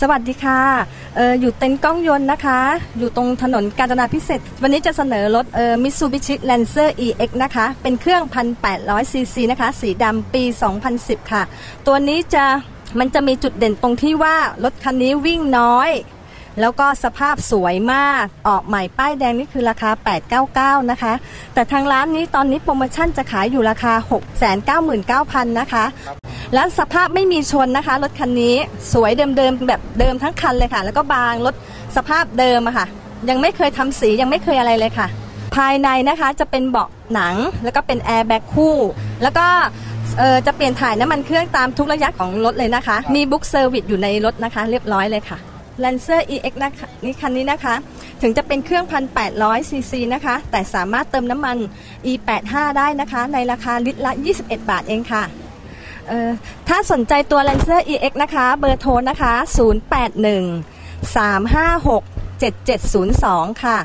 สวัสดีค่ะอออยู่เต็นท์กล้องยนต์นะคะ อยู่ตรงถนนกาญจนาพิเศษ วันนี้จะเสนอรถเออมิ t ซูบิชิแลนเซอร์ EX นะคะ เป็นเครื่อง 1,800 ซีซีนะคะ สีดำปี 2010 ค่ะ ตัวนี้จะมันจะมีจุดเด่นตรงที่ว่ารถคันนี้วิ่งน้อย แล้วก็สภาพสวยมาก ออกใหม่ป้ายแดงนี่คือราคา 899 นะคะ แต่ทางร้านนี้ตอนนี้โปรโมชั่นจะขายอยู่ราคา 699,000 นะคะ แล้วสภาพไม่มีชนนะคะ รถคันนี้สวยเดิมๆแบบเดิมทั้งคันเลยค่ะ แล้วก็บางรถสภาพเดิมอะค่ะ ยังไม่เคยทำสียังไม่เคยอะไรเลยค่ะ ภายในนะคะจะเป็นเบาะหนัง แล้วก็เป็นแอร์แบ็กคู่ แล้วก็เออจะเปลี่ยนถ่ายน้ำมันเครื่องตามทุกระยะของรถเลยนะคะ มีบุ๊กเซอร์วิสอยู่ในรถนะคะ เรียบร้อยเลยค่ะ Lancer EX นะคะนี่คันนี้นะคะ ถึงจะเป็นเครื่อง 1,800 ซีซีนะคะ แต่สามารถเติมน้ำมัน E85 ได้นะคะ ในราคาลิตรละ 21 บาทเองค่ะ ถ้าสนใจตัว Lancer EX นะคะ เบอร์โทรนะคะ 081 356 7702 ค่ะ